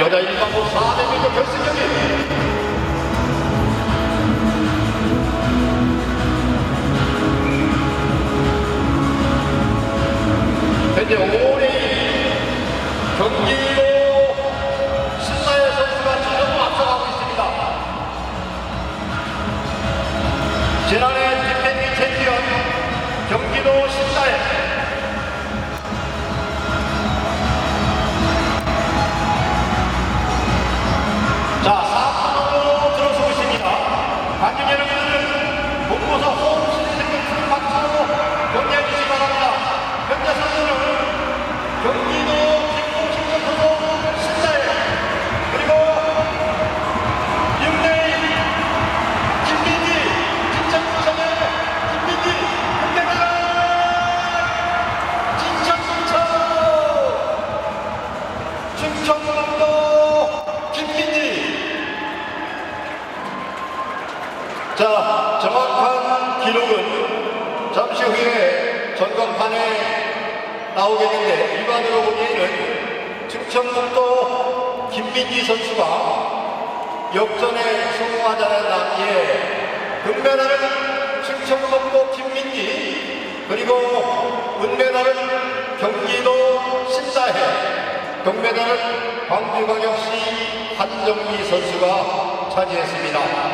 여자 일반부 400m 결승 경기 현재 5레인 경기로 신나의 선수가 전부 앞서가고 있습니다. 지난해 자 정확한 기록은 잠시 후에 전광판에 나오겠는데 일반으로 보기에는 충청북도 김민지 선수가 역전에 성공하자는 남기에 금메달은 충청북도 김민지 그리고 은메달은 경기도 신사해 동메달은 광주광역시 한정미 선수가 차지했습니다.